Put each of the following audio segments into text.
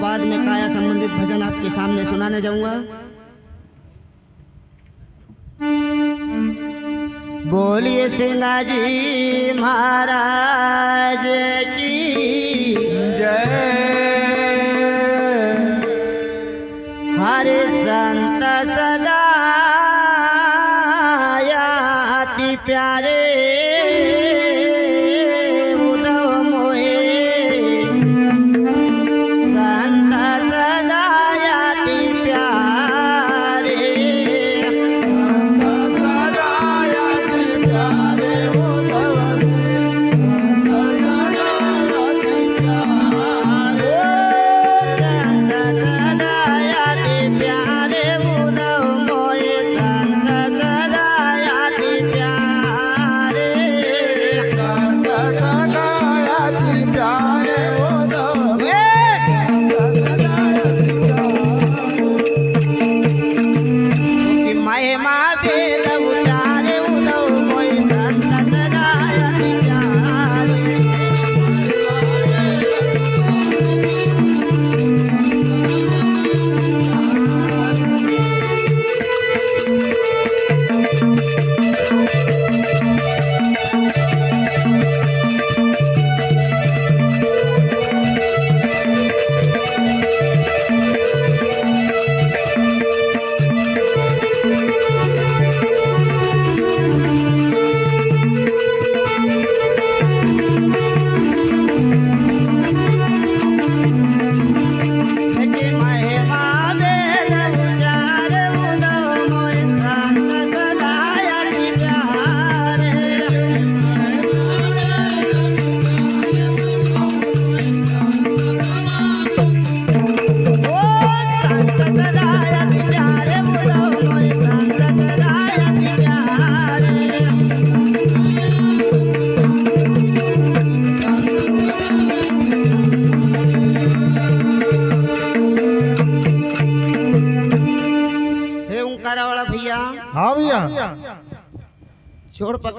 बाद में काया संबंधित भजन आपके सामने सुनाने जाऊँगा। बोलिए सिन्हा जी महाराज की जय। हरे संत सदा प्यारे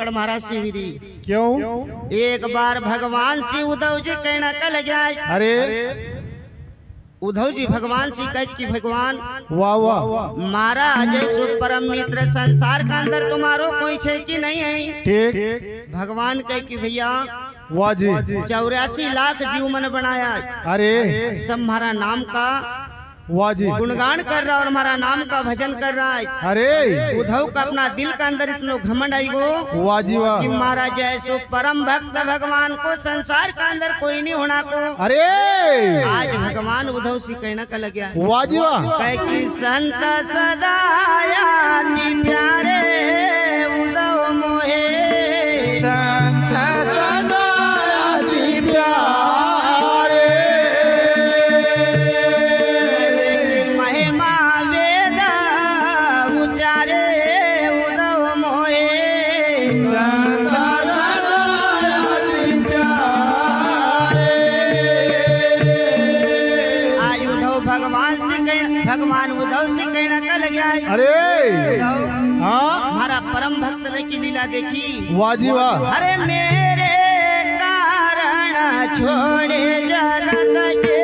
पकड़ महाराज शिविरी क्यों? एक बार भगवान से उद्धव जी कहना कल जाए। अरे। उद्धव जी भगवान से कह कि भगवान वाह वाह। मारा जैसो परम मित्र संसार का अंदर तुम्हारो कोई छे कि नहीं है? ठीक। भगवान कह की भैया वाह जी। चौरासी लाख जीव मन बनाया। अरे। सब हमारा नाम का वाह जी गुणगान कर रहा है और हमारा नाम का भजन कर रहा है। अरे। उद्धव का अपना दिल का अंदर इतना घमंड आई गो वाह। जी वाह महाराज जैसो परम भक्त भगवान को संसार का अंदर कोई नहीं होना को अरे। आज भगवान उद्धव से कहना का लग गया। वाह। जी वाह संत सदा प्यारे। अरे! हाँ? हमारा परम भक्त ने की लीला देखी। वाजी वाह। अरे मेरे कारण छोड़े जगत के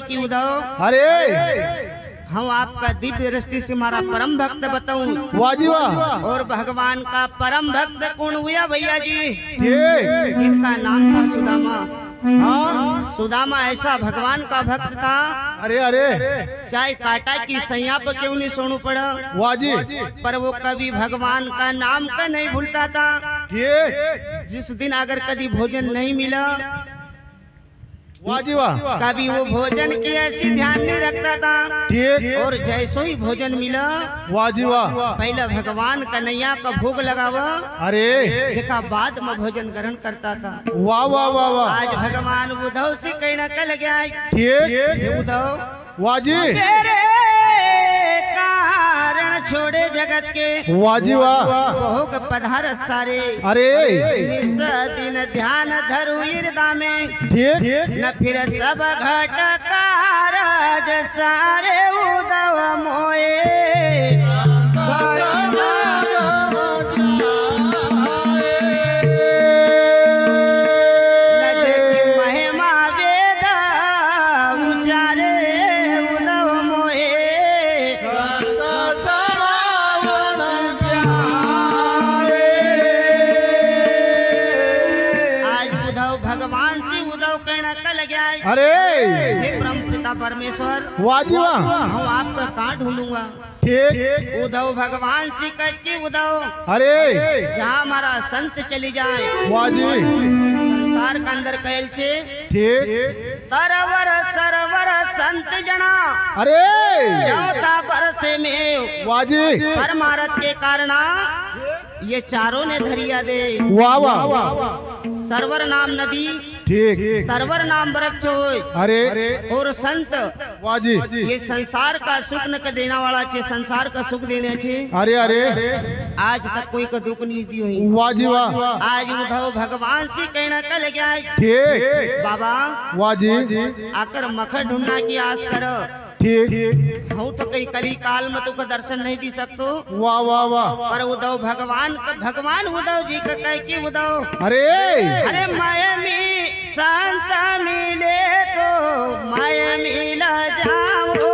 उदव का उदव अरे! हम आपका दिव्य दृष्टि से हमारा परम भक्त बताऊँ। वाजी और भगवान का परम भक्त कौन हुआ भैया जी? ठीक जिनका नाम था सुदामा। हाँ। सुदामा ऐसा भगवान का भक्त था। अरे अरे। चाहे काटा की सैया पर क्यों नहीं सोनू पड़ा। वाजी पर वो कभी भगवान का नाम का नहीं भूलता था। जिस दिन अगर कभी भोजन नहीं मिला वाजी वाह। कभी वो भोजन की ऐसी ध्यान नहीं रखता था। ठीक। और जैसो ही भोजन मिला वाजी वाह। पहले भगवान कन्हैया का भोग लगावा अरे। जेका बाद में भोजन ग्रहण करता था। वाह वाह वाह वाह। आज भगवान उद्धव से कहना कल गया ठीक। उद्धव वाजी तेरे कारण छोड़े जगत के। वाजी वाह। भोग पधारत सारे। अरे। दिन ध्यान धरु हृदय में। न फिर सब घट कारज सारे उदव मोए। वाजी वाह। हम आपका कहाँ ढूंढूँगा? ठीक। उद्धव भगवान से कह के उद्धव अरे। जहाँ हमारा संत चली जाए। वाजी संसार का अंदर कहल छे। ठीक। तरवर सरवर संत जना। अरे। चौथा बरस में वाजी परमारथ के कारणा ये चारों ने धरिया दे। वाह वाह। सरवर नाम नदी। ठीक। तरवर नाम वृक्ष हो अरे। और संत। वाजी। ये संसार का सुख न देना वाला छे संसार का सुख देने छे। अरे अरे। आज तक कोई का दुख नहीं दी हुई। वाजी वाह। आज उद्धव भगवान से कहना कल गया ठीक। बाबा वाजी। आकर मखर ढूंढना की आस करो। ठीक। हूँ तो कई कली काल में तुमको दर्शन नहीं दी सकते वाह वाह वाह। पर उदव भगवान का भगवान उदव जी का कह की उदो अरे! अरे माया मी संत मिले तो माया मिला जाओ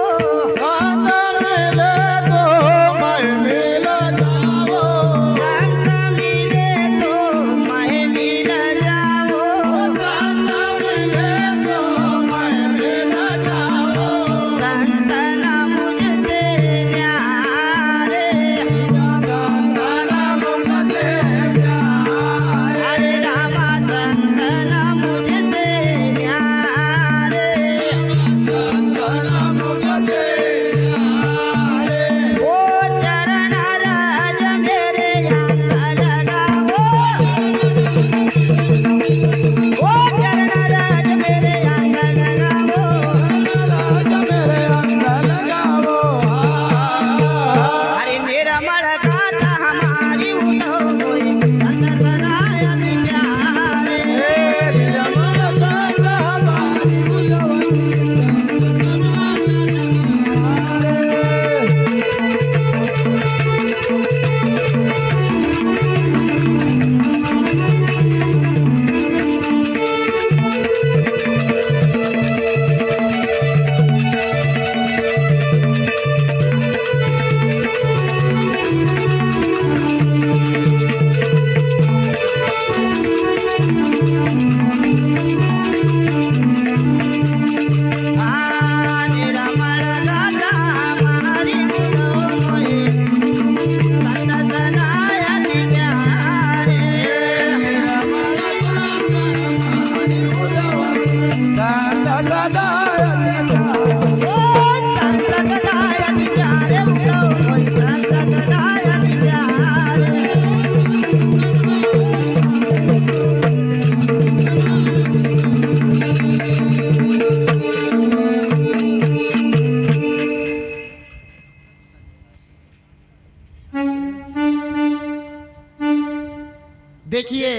देखिए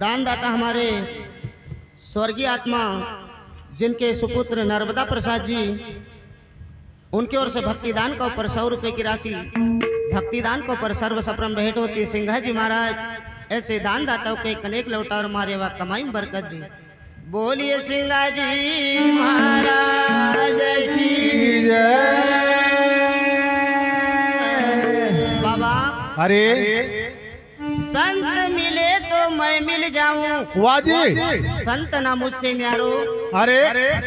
दानदाता हमारे स्वर्गीय आत्मा जिनके सुपुत्र नर्मदा प्रसाद जी उनके ओर से भक्तिदान का ऊपर सौ रुपए की राशि भक्तिदान को ऊपर सर्व सप्रम भेंट होती है सिंघा जी महाराज ऐसे दान दाताओं के कनेक लौटा और मारे वह कमाई में बरकत दी। बोलिए सिंगाजी महाराज की जय। बाबा अरे। संत तो मैं मिल जाऊँ। वाजी। संत ना मुझसे न्यारो। अरे।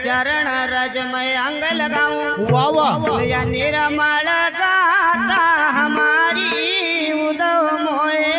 चरण रज मैं अंग लगाऊँ। वाह वाह। या निरमल गाता हमारी उदव मोए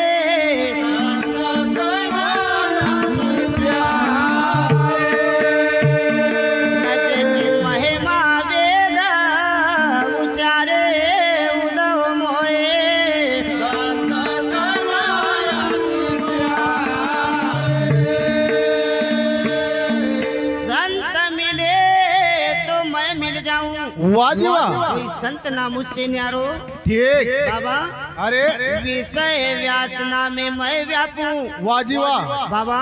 वाह संत ना मुझसे न्यारो। ठीक। बाबा अरे। विषय व्यासना में मैं व्यापूं। वाजी वाह बाबा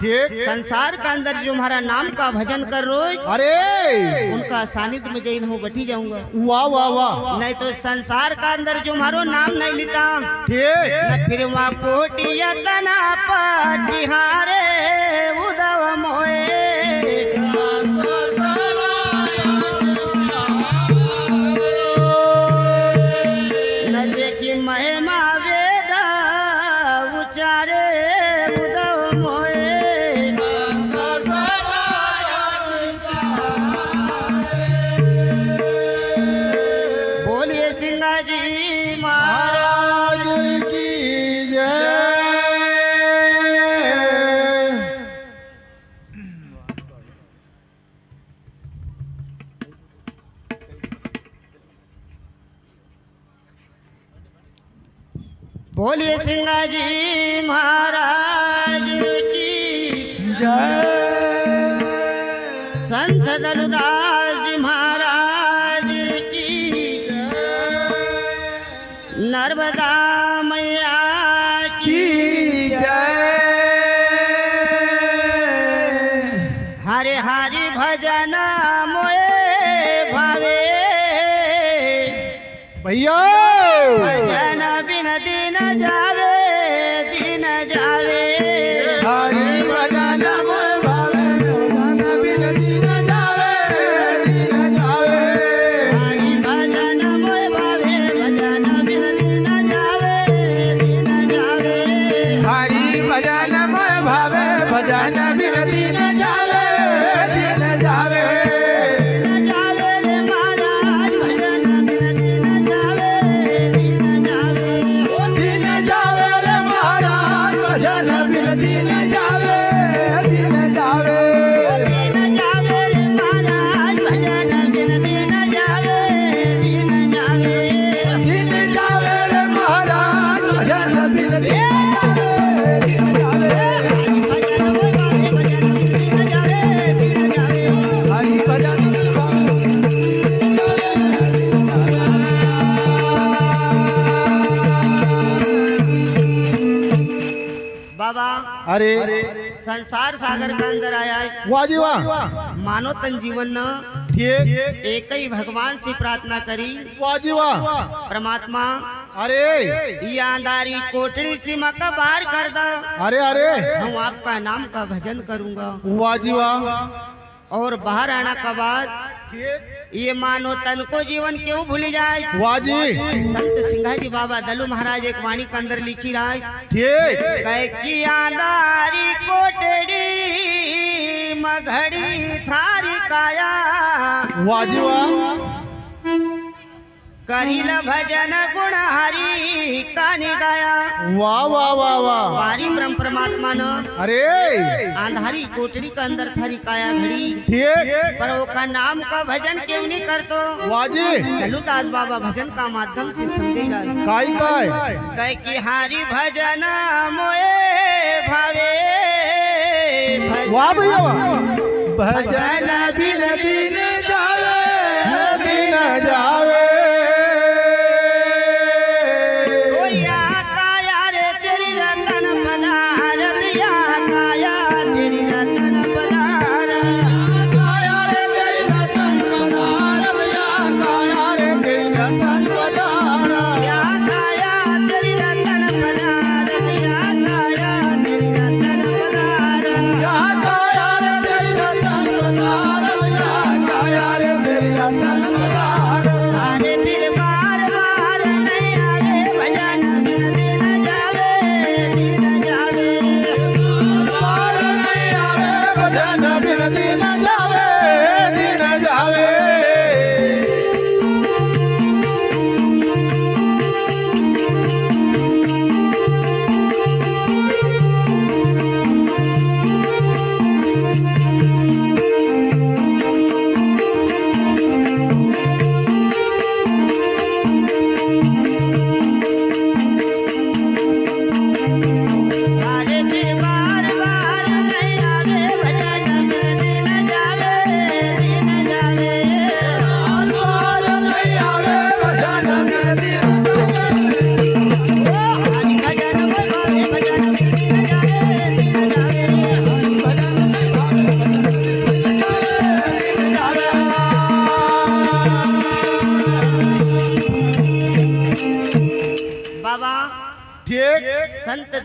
ठीक। संसार का अंदर जो हमारा नाम का भजन कर रोज अरे। उनका सानिध्य में जैन हूँ बैठी जाऊँगा। वाह वाह वाह। नहीं तो संसार का अंदर जो हमारो नाम नहीं लेता। ठीक। न फिर वहाँ कोटिया तना पाचिहारे उदव मोए बोलिए सिंगा जी महाराज की जय। संत दलदास अरे। संसार सागर के अंदर आया है। वाजी वाह। मानो तन जीवन न। ठीक। एक ही भगवान से प्रार्थना करी। वाजी वाह। परमात्मा अरे। ये अंधारी कोठड़ी सीमा का बाहर कर दो। अरे अरे। हम आपका नाम का भजन करूँगा। वाजी वाह। और बाहर आना का बाद ये मानो तन को जीवन क्यों भूल जाए? वाजी। संत सिंघा जी बाबा दलू महाराज एक वाणी के अंदर लिखी राय। ठीक। कह कोटड़ी मघड़ी थारी काया। वाजी वाह। करील भजन गुण हरी कानी गाया। वाह वाह वाह वाह पारी ब्रह्म परमात्मा न अरे! आंधारी कोटड़ी का अंदर थारी काया घड़ी। ठीक। पर वो का नाम का भजन क्यों नहीं करतो। वाजी चलुदास बाबा भजन का माध्यम से समझे रहा। काय काय? कह की हारी भजन मोए भावे। वाह भैया। वाह भजन बिन दिन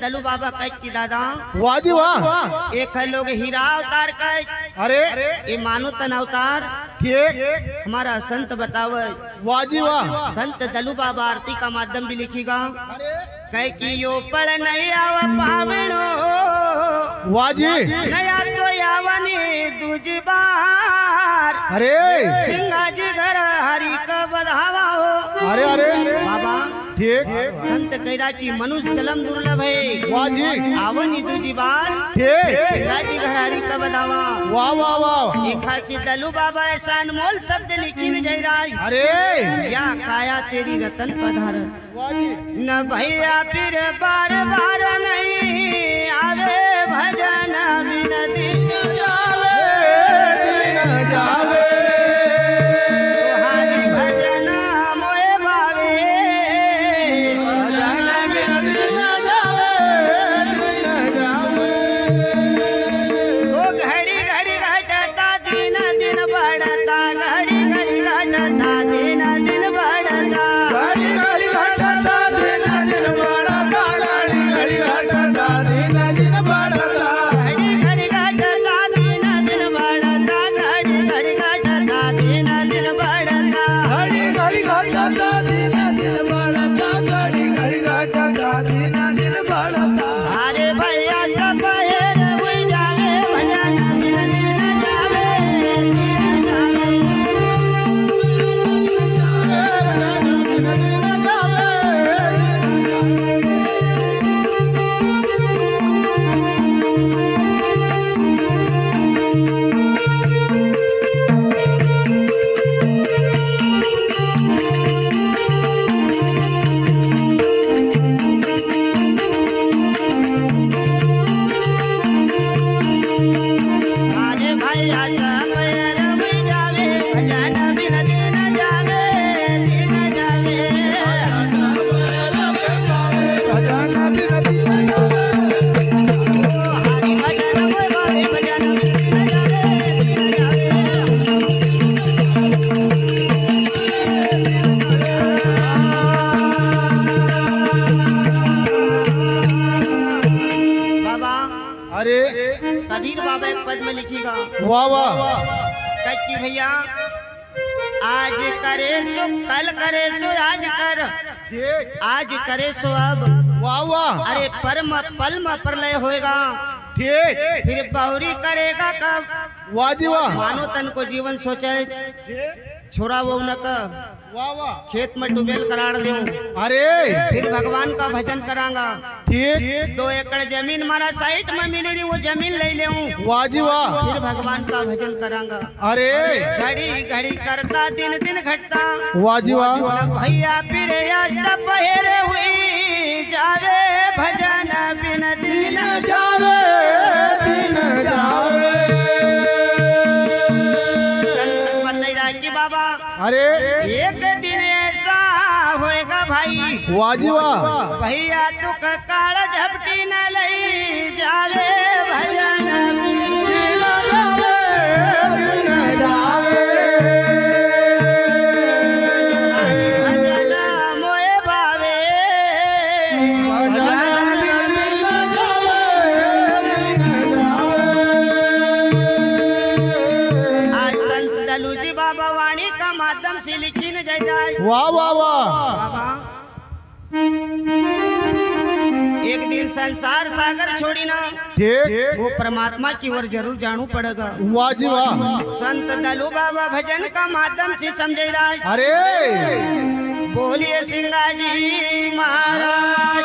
दलू बाबा कह की दादा। वाह जी वाह। एक है लोग हीरा अवतार कह अरे। ये मानो तन अवतार। ठीक। हमारा संत बतावे। वाह जी वाह। संत दलू बाबा आरती का माध्यम भी लिखेगा। कह की यो पढ़ नहीं आव पावणो वाह जी। नया तो यावनी दूजी बार अरे। सिंगाजी घर हरि का बधावा हो। अरे अरे। बाबा। ठीक। संत कैरा की मनुष्य चलम दुर्लभ है। वाह जी। आवनी दूजी बार। ठीक। सिंगाजी घर हरि का बधावा वाह वाह वाह। एक हासी दलू बाबा ऐसा अनमोल शब्द लिखी न जय राय अरे। या काया तेरी रतन पधार। न भैया फिर बार बार नहीं आवे भजन विनती जावे। दिन जावे। कल करे सो आज कर। आज करे सो अब। वाह वाह। अरे परम पलम प्रलय होएगा। ठीक। फिर बहुरी करेगा कब? वाजी वाह। मानो तन को जीवन सोचे। छोरा वो न वाह वाह। खेत में डुबेल करार दे अरे। फिर भगवान का भजन करांगा। ठीक। दो एकड़ ज़मीन मारा साइट में मिली रही वो ज़मीन ले ले वाह जी वाह। फिर भगवान का भजन करांगा। अरे। घड़ी घड़ी करता दिन दिन घटता। वाह जी वाह। भैया फिर पहर हुई जावे भजन बिन दिन जावे दिन जावे। संत बतैरा बाबा अरे। वाह भैया तू काल झपटी न लई जावे भजन संसार सागर छोड़ी ना। वो परमात्मा की ओर ज़रूर जानू पड़ेगा। वाह जी वाह। संत दलू बाबा भजन का माध्यम से समझे राज। अरे। बोलिए सिंगा जी महाराज